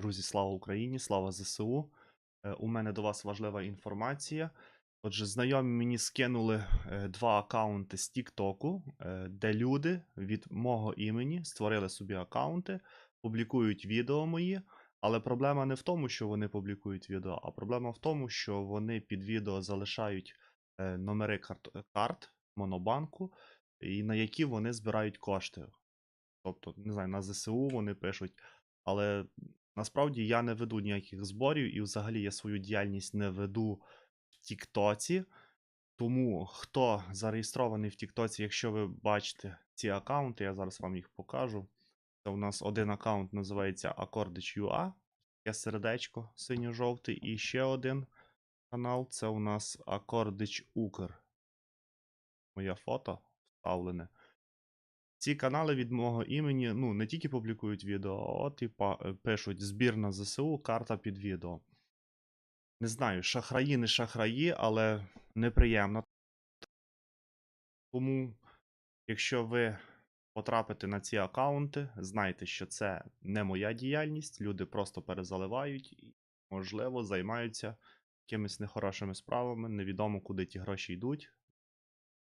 Друзі, слава Україні, слава ЗСУ. Е, У мене до вас важлива інформація. Отже, знайомі мені скинули е, два акаунти з Тіктоку, е, де люди від мого імені створили собі акаунти, публікують відео мої. Але проблема не в тому, що вони публікують відео, а проблема в тому, що вони під відео залишають номери карт, карт Монобанку, і на які вони збирають кошти. Тобто, не знаю, на ЗСУ вони пишуть. Але насправді я не веду ніяких зборів і взагалі я свою діяльність не веду в Тіктоці. Тому хто зареєстрований в Тіктоці, якщо ви бачите ці аккаунти, я зараз вам їх покажу. Це у нас один аккаунт називається Accordic.ua, таке сердечко синьо-жовтий, і ще один канал це у нас Accordic Укр. Моє фото вставлене. Ці канали від мого імені ну, не тільки публікують відео, от і е, пишуть збір на ЗСУ, карта під відео. Не знаю, шахраї не шахраї, але неприємно. Тому, якщо ви потрапите на ці аккаунти, знайте, що це не моя діяльність, люди просто перезаливають і, можливо, займаються якимись нехорошими справами, невідомо, куди ті гроші йдуть,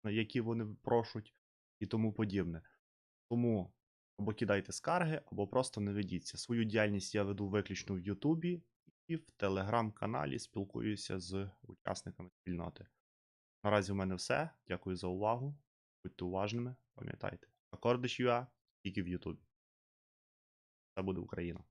які вони прошуть і тому подібне. Тому або кидайте скарги, або просто не ведіться. Свою діяльність я веду виключно в Ютубі і в телеграм-каналі спілкуюся з учасниками спільноти. Наразі в мене все. Дякую за увагу. Будьте уважними, пам'ятайте. Акордиш.ua тільки в Ютубі. Це буде Україна.